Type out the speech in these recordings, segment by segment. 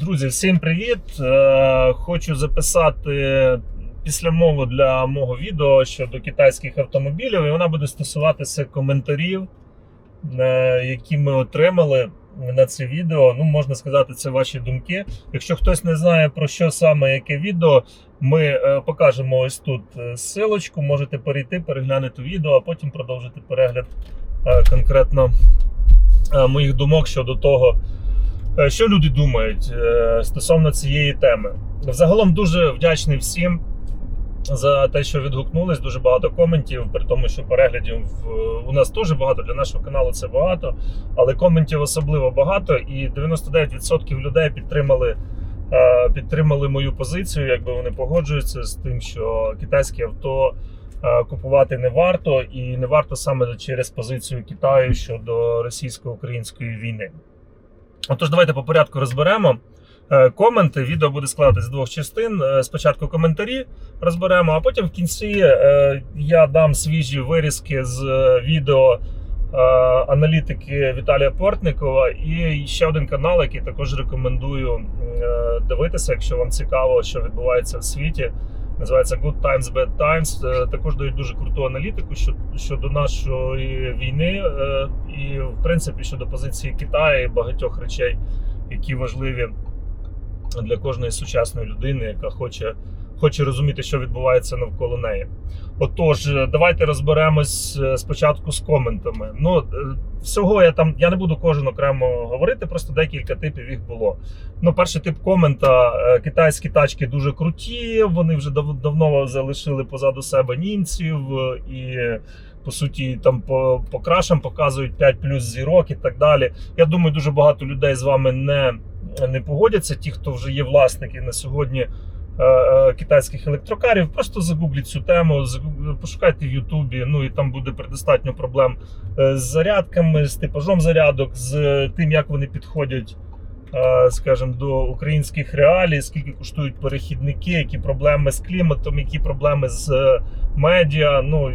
Друзі, всім привіт! Е, Хочу записати післямову для мого відео щодо китайських автомобілів, і вона буде стосуватися коментарів, е, які ми отримали на це відео. Ну, можна сказати, це ваші думки. Якщо хтось не знає про що саме яке відео, ми е, покажемо ось тут силочку. Можете перейти, переглянути відео, а потім продовжити перегляд конкретно моїх думок щодо того. Е, Що люди думають е, стосовно цієї теми? Взагалом дуже вдячний всім за те, що відгукнулись. Дуже багато коментів, при тому, що переглядів е, у нас теж багато для нашого каналу це багато, але коментів особливо багато. І 99% людей підтримали, е, підтримали мою позицію, якби вони погоджуються з тим, що китайське авто. Купувати не варто, і не варто саме через позицію Китаю щодо російсько-української війни. Отож, давайте по порядку розберемо е, коменти. Відео буде складатися з двох частин. Е, Спочатку коментарі розберемо, а потім в кінці е, я дам свіжі вирізки з відео аналітики Віталія Портникова і ще один канал, який також рекомендую дивитися, якщо вам цікаво, що відбувається в світі. Називається Good Times, Bad Times. Е, Також дають дуже круту аналітику щодо, нашої війни е, і, в принципі, щодо позиції Китаю і багатьох речей, які важливі для кожної сучасної людини, яка хоче, хоче розуміти, що відбувається навколо неї. Отож, е, давайте розберемось е, спочатку з коментами. Ну, е, всього я там я не буду кожен окремо говорити, просто декілька типів їх було. Ну, перший тип комента: китайські тачки дуже круті. Вони вже дав- давно залишили позаду себе німців і. По суті, там по, по крашам показують 5 плюс зірок і так далі. Я думаю, дуже багато людей з вами не, не погодяться. Ті, хто вже є власники на сьогодні китайських електрокарів, просто загугліть цю тему, пошукайте в Ютубі. Ну і там буде предостатньо проблем е, з зарядками, з типажом зарядок, з тим, як вони підходять. е, Скажімо, до українських реалій, скільки коштують перехідники, які проблеми з кліматом, які проблеми з е, медіа. Ну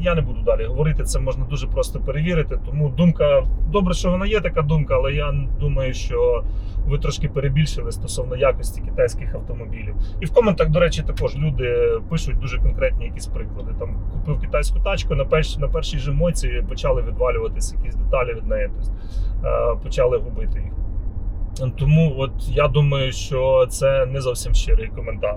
я не буду далі говорити. Це можна дуже просто перевірити. Тому думка добре, що вона є така думка, але я думаю, що ви трошки перебільшили стосовно якості китайських автомобілів. І в коментах, до речі, також люди пишуть дуже конкретні якісь приклади. Там купив китайську тачку на першій на першій же мойці почали відвалюватися якісь деталі від неї, тобто е, почали губити їх. Тому от я думаю, що це не зовсім щирий коментар.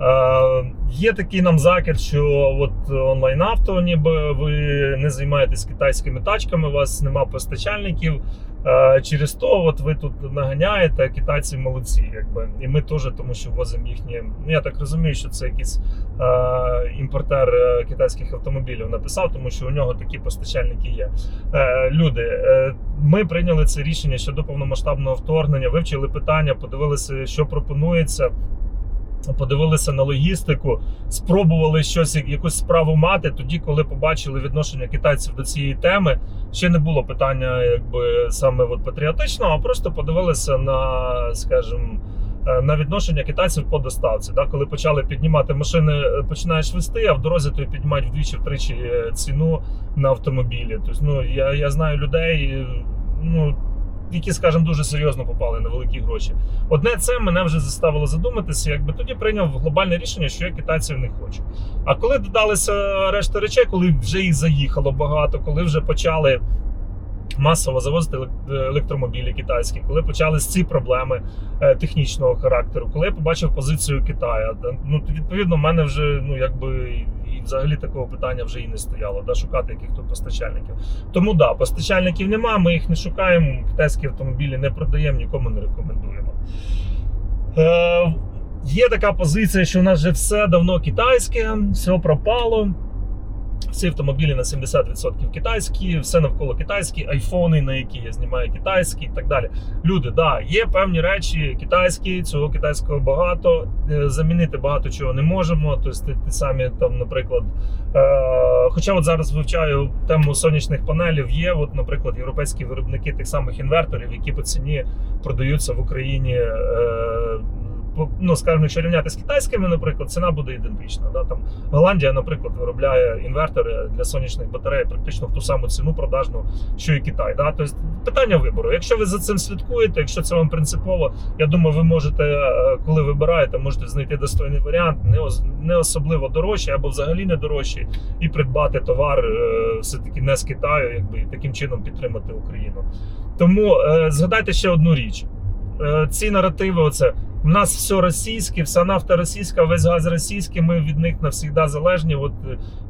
Е, є такий нам закид, що от онлайн авто, ніби ви не займаєтесь китайськими тачками, у вас нема постачальників. Е, через то от ви тут наганяєте, китайці молодці, якби. І ми теж, тому що возимо їхні. Ну я так розумію, що це якийсь е, імпортер е, китайських автомобілів написав, тому що у нього такі постачальники є. Е, люди, е, ми прийняли це рішення щодо повномасштабного вторгнення, вивчили питання, подивилися, що пропонується. Подивилися на логістику, спробували щось, якусь справу мати. Тоді, коли побачили відношення китайців до цієї теми, ще не було питання, якби саме от патріотичного, а просто подивилися на, скажімо, е, на відношення китайців по доставці. Да? Коли почали піднімати машини, е, починаєш вести, а в дорозі тобі піднімають вдвічі-втричі е, ціну на автомобілі. Тобто, ну я, я знаю людей, ну які, скажімо, дуже серйозно попали на великі гроші. Одне це мене вже заставило задуматися, якби тоді прийняв глобальне рішення, що я китайців не хочу. А коли додалися решта речей, коли вже їх заїхало багато, коли вже почали. Масово завозити елек- електромобілі китайські, коли почались ці проблеми е, технічного характеру, коли я побачив позицію Китаю, ну відповідно, в мене вже ну якби і взагалі такого питання вже і не стояло, да, шукати яких-то постачальників. Тому да, постачальників нема, ми їх не шукаємо. Китайські автомобілі не продаємо, нікому не рекомендуємо. Е, є така позиція, що в нас вже все давно китайське, все пропало. Всі автомобілі на 70% китайські, все навколо китайські, айфони, на які я знімаю китайські і так далі. Люди, да, є певні речі китайські, цього китайського багато. е, Замінити багато чого не можемо. Тобто, ті, самі там, наприклад, е, хоча от зараз вивчаю тему сонячних панелів, є, от, наприклад, європейські виробники тих самих інверторів, які по ціні продаються в Україні. Е, ну, скажімо, якщо рівняти з китайськими, наприклад, ціна буде ідентична. Да? Там Голландія, наприклад, виробляє інвертори для сонячних батарей практично в ту саму ціну продажну, що і Китай. Да? Тобто питання вибору. Якщо ви за цим слідкуєте, якщо це вам принципово, я думаю, ви можете, е, коли вибираєте, можете знайти достойний варіант, не, ос- не особливо дорожчий або взагалі не дорожчий, і придбати товар е, все-таки не з Китаю, якби і таким чином підтримати Україну. Тому е, згадайте ще одну річ. Ці наративи, оце в нас все російське, вся нафта російська, весь газ російський, ми від них навсігда залежні. От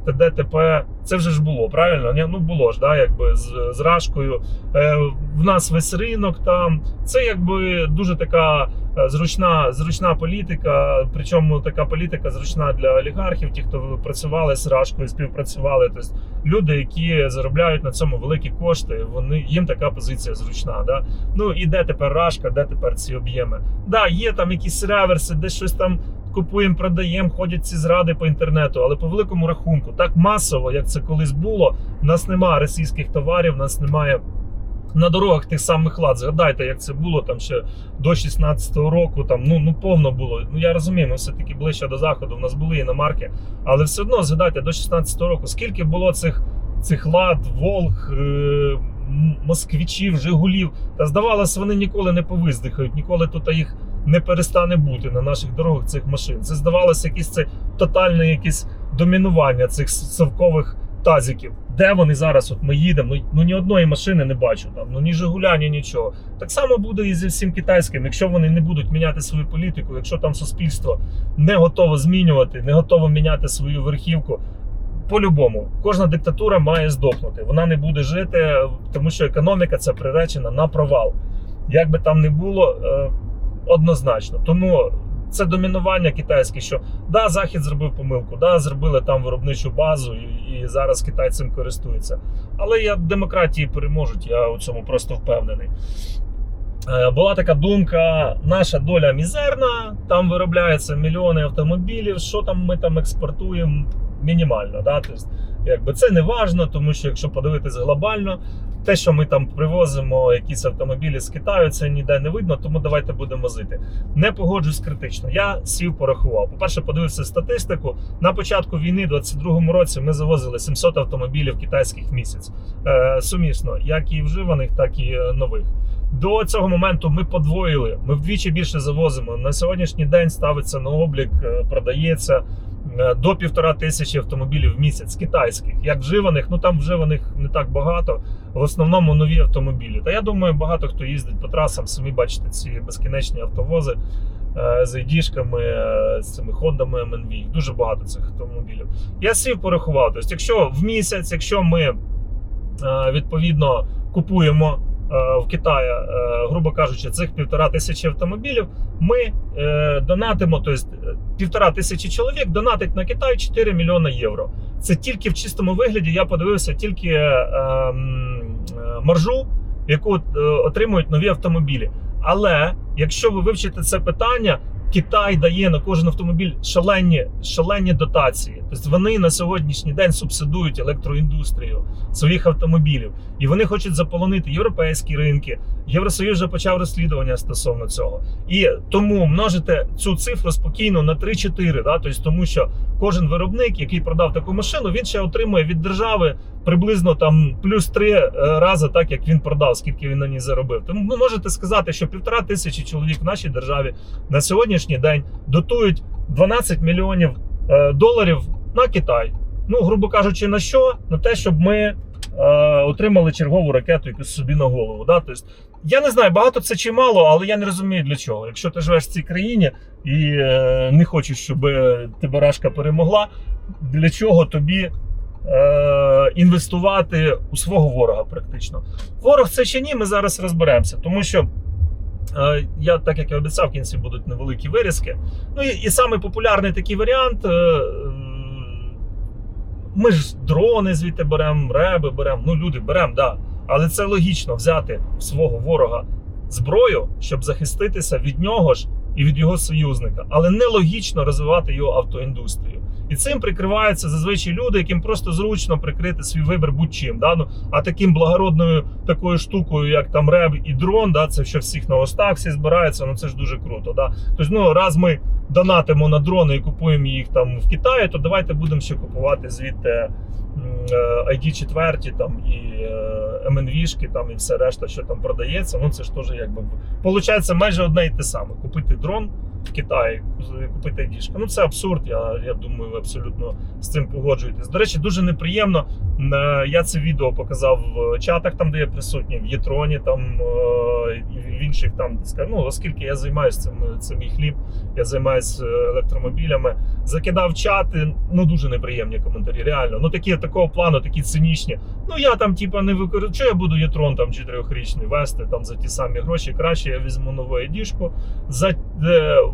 ТД, ТП, це вже ж було, правильно? Ні? Ну було ж, да, якби з, з Рашкою. Е, в нас весь ринок там. Це якби дуже така е, зручна, зручна політика. Причому така політика зручна для олігархів, ті, хто працювали з Рашкою, співпрацювали. Тобто люди, які заробляють на цьому великі кошти, вони їм така позиція зручна. Да? Ну і де тепер Рашка, де тепер ці об'єми? Да, є там якісь реверси, де щось там купуємо, продаємо, ходять ці зради по інтернету, але по великому рахунку, так масово, як це колись було, в нас немає російських товарів, в нас немає. На дорогах тих самих лад. Згадайте, як це було там ще до 16-го року. Там ну ну повно було. Ну я розумію, ми все таки ближче до заходу. В нас були іномарки, але все одно згадайте до 16-го року. Скільки було цих цих лад, волг, е, м- москвичів, жигулів? Та здавалося, вони ніколи не повиздихають, ніколи тут їх не перестане бути на наших дорогах цих машин. Це здавалося, якесь це тотальне якесь домінування цих совкових тазиків. Де вони зараз? От ми їдемо. Ну, ні одної машини не бачу там, ну ні Жигуля, ні нічого. Так само буде і зі всім китайським. Якщо вони не будуть міняти свою політику, якщо там суспільство не готове змінювати, не готове міняти свою верхівку. По-любому, кожна диктатура має здохнути. Вона не буде жити, тому що економіка це приречена на провал. Як би там не було, е, однозначно. Тому це домінування китайське, що да, Захід зробив помилку, да, зробили там виробничу базу, і, і зараз Китай цим користується. Але я демократії переможуть, я у цьому просто впевнений. Е, Була така думка: наша доля мізерна, там виробляється мільйони автомобілів. Що там ми там експортуємо? Мінімально. Да? Тобто, якби це не важно, тому що якщо подивитись глобально, те, що ми там привозимо якісь автомобілі з Китаю, це ніде не видно, тому давайте будемо возити. Не погоджуюсь критично. Я сів порахував. По-перше, подивився статистику. На початку війни, у 22-му році, ми завозили 700 автомобілів китайських місяць. Е, сумісно, як і вживаних, так і е, нових. До цього моменту ми подвоїли. Ми вдвічі більше завозимо. На сьогоднішній день ставиться на облік, е, продається е, до півтора тисячі автомобілів в місяць китайських. Як вживаних, ну там вживаних не так багато. В основному нові автомобілі. Та я думаю, багато хто їздить по трасам. Самі бачите ці безкінечні автовози е, з айдішками, з цими хондами МНВ. Дуже багато цих автомобілів. Я сів порахував. Тобто, якщо в місяць, якщо ми відповідно купуємо в Китаї, е, грубо кажучи, цих півтора тисячі автомобілів, ми е, донатимо, тобто е, півтора тисячі чоловік донатить на Китай 4 мільйони євро. Це тільки в чистому вигляді. Я подивився тільки е, е, маржу, яку е, отримують нові автомобілі. Але якщо ви вивчите це питання, Китай дає на кожен автомобіль шалені, шалені дотації. Тобто вони на сьогоднішній день субсидують електроіндустрію своїх автомобілів, і вони хочуть заполонити європейські ринки. Євросоюз вже почав розслідування стосовно цього. І тому множите цю цифру спокійно на 3-4, да? тобто, тому що кожен виробник, який продав таку машину, він ще отримує від держави приблизно там плюс 3 рази, так як він продав, скільки він на ній заробив. Тому ви можете сказати, що півтора тисячі чоловік в нашій державі на сьогоднішній день дотують 12 мільйонів е, доларів на Китай. Ну, грубо кажучи, на що? На те, щоб ми е, отримали чергову ракету якусь собі на голову. Да? Тобто, я не знаю, багато це чи мало, але я не розумію для чого. Якщо ти живеш в цій країні і е, не хочеш, щоб е, тебе рашка перемогла, для чого тобі е, інвестувати у свого ворога, практично? Ворог це чи ні, ми зараз розберемося, тому що. Е, Я, так як я обіцяв, в кінці будуть невеликі вирізки. Ну і, і самий популярний такий варіант. е, Ми ж дрони звідти беремо, реби беремо. Ну, люди беремо, да. Але це логічно взяти в свого ворога зброю, щоб захиститися від нього ж і від його союзника, але нелогічно розвивати його автоіндустрію. І цим прикриваються зазвичай люди, яким просто зручно прикрити свій вибір будь-чим. Да? Ну, а таким благородною такою штукою, як там реб і дрон, да, це що всіх на остах всі збираються, ну це ж дуже круто. Да? Тобто, ну раз ми донатимо на дрони і купуємо їх там в Китаї, то давайте будемо ще купувати звідти м, е, ID4 там і е, MNV-шки, там і все решта, що там продається. Ну це ж теж якби получається майже одне і те саме. Купити дрон в Китаї, купити ID-шки. Ну це абсурд. Я, я думаю, ви абсолютно з цим погоджуєтесь. До речі, дуже неприємно. Е, Я це відео показав в чатах, там де я присутній, в Єтроні, там е, і в інших там ну, оскільки я займаюся цим, це мій хліб, я займаюся електромобілями. Закидав чати, ну дуже неприємні коментарі. Реально, ну такі такого плану, такі цинічні. Ну я там, типа, не використовую. Я буду Єтрон там чотирьохрічний вести там за ті самі гроші. Краще я візьму нову діжку. За е,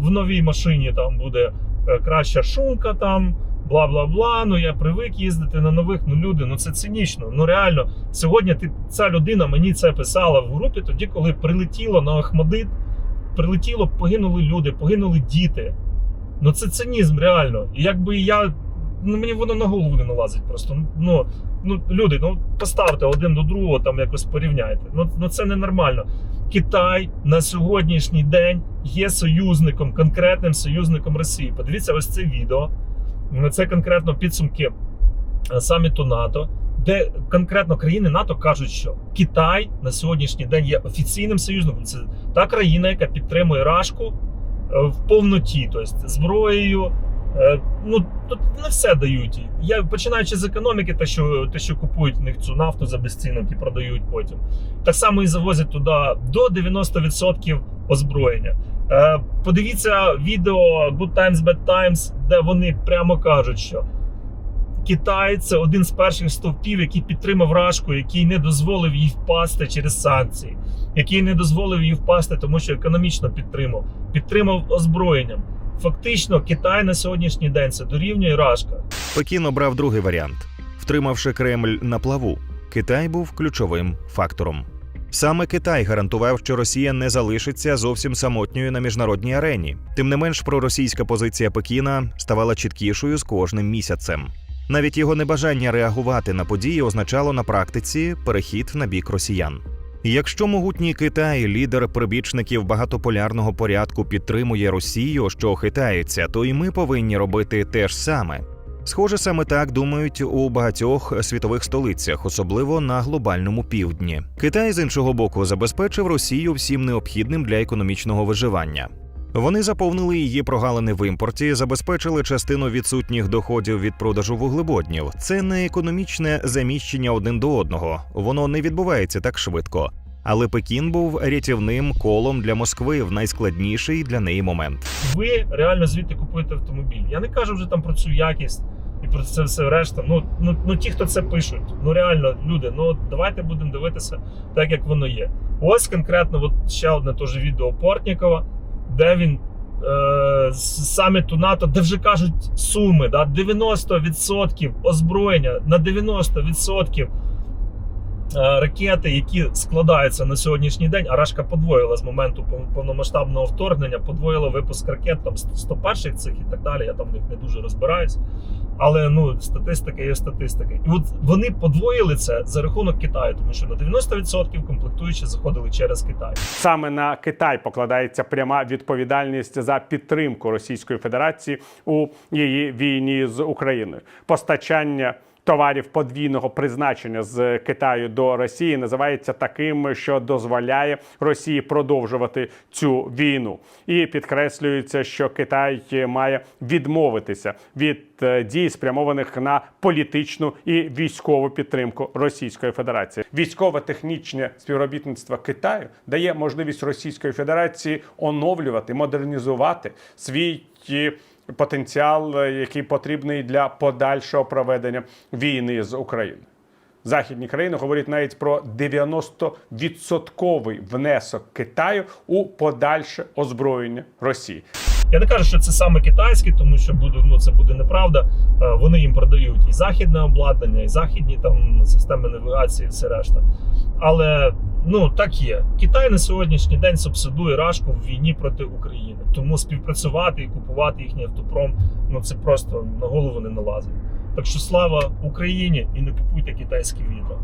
в новій машині там буде е, краща шумка там. Бла бла бла. Ну я привик їздити на нових. Ну люди, ну це цинічно. Ну реально, сьогодні ти ця людина мені це писала в групі, тоді, коли прилетіло на Ахмадит, прилетіло, погинули люди, погинули діти. Ну це цинізм, реально. І якби я. Ну мені воно на голову не налазить просто. Ну, ну люди, ну поставте один до другого, там якось порівняйте. Ну, ну це ненормально. Китай на сьогоднішній день є союзником, конкретним союзником Росії. Подивіться ось це відео. Це конкретно підсумки е, саміту НАТО, де конкретно країни НАТО кажуть, що Китай на сьогоднішній день є офіційним союзником. Це та країна, яка підтримує Рашку е, в повноті, тобто зброєю. Е, Ну, тут не все дають. Я починаючи з економіки, те, що те, що купують в них цю нафту за безцінок і продають потім. Так само і завозять туди до 90% озброєння. Е, Подивіться відео Good Times, Bad Times, де вони прямо кажуть, що Китай це один з перших стовпів, який підтримав Рашку, який не дозволив їй впасти через санкції, який не дозволив їй впасти, тому що економічно підтримав, підтримав озброєнням. Фактично, Китай на сьогоднішній день це дорівнює Рашка. Пекін обрав другий варіант. Втримавши Кремль на плаву, Китай був ключовим фактором. Саме Китай гарантував, що Росія не залишиться зовсім самотньою на міжнародній арені. Тим не менш, проросійська позиція Пекіна ставала чіткішою з кожним місяцем. Навіть його небажання реагувати на події означало на практиці перехід на бік росіян. Якщо могутній Китай, лідер прибічників багатополярного порядку, підтримує Росію, що хитається, то і ми повинні робити те ж саме. Схоже, саме так думають у багатьох світових столицях, особливо на глобальному півдні. Китай з іншого боку забезпечив Росію всім необхідним для економічного виживання. Вони заповнили її прогалини в імпорті, забезпечили частину відсутніх доходів від продажу вуглеводнів. Це не економічне заміщення один до одного, воно не відбувається так швидко. Але Пекін був рятівним колом для Москви в найскладніший для неї момент. ви реально звідти купуєте автомобіль. Я не кажу вже там про цю якість і про це все решта. Ну, ну, ну ті, хто це пишуть, ну реально, люди, ну давайте будемо дивитися так, як воно є. Ось конкретно, от ще одне теж відео Портнікова, де він. е, З саміту НАТО, де вже кажуть суми, да, 90% озброєння на 90% е, ракети, які складаються на сьогоднішній день, а Рашка подвоїла з моменту повномасштабного вторгнення, подвоїла випуск ракет там 101 цих і так далі. Я там в них не дуже розбираюсь. Але ну статистика є статистика. І от вони подвоїли це за рахунок Китаю, тому що на 90% комплектуючі заходили через Китай. Саме на Китай покладається пряма відповідальність за підтримку Російської Федерації у її війні з Україною. Постачання товарів подвійного призначення з Китаю до Росії називається таким, що дозволяє Росії продовжувати цю війну. І підкреслюється, що Китай має відмовитися від е, дій, спрямованих на політичну і військову підтримку Російської Федерації. Військово-технічне співробітництво Китаю дає можливість Російської Федерації оновлювати, модернізувати свій е, потенціал, е, який потрібний для подальшого проведення війни з Україною. Західні країни говорять навіть про 90% внесок Китаю у подальше озброєння Росії. Я не кажу, що це саме китайське, тому що буду, ну, це буде неправда. Е, Вони їм продають і західне обладнання, і західні там системи навігації, і все решта. Але Ну так є. Китай на сьогоднішній день субсидує Рашку в війні проти України. Тому співпрацювати і купувати їхній автопром ну це просто на голову не налазить. Так що слава Україні і не купуйте китайські відео.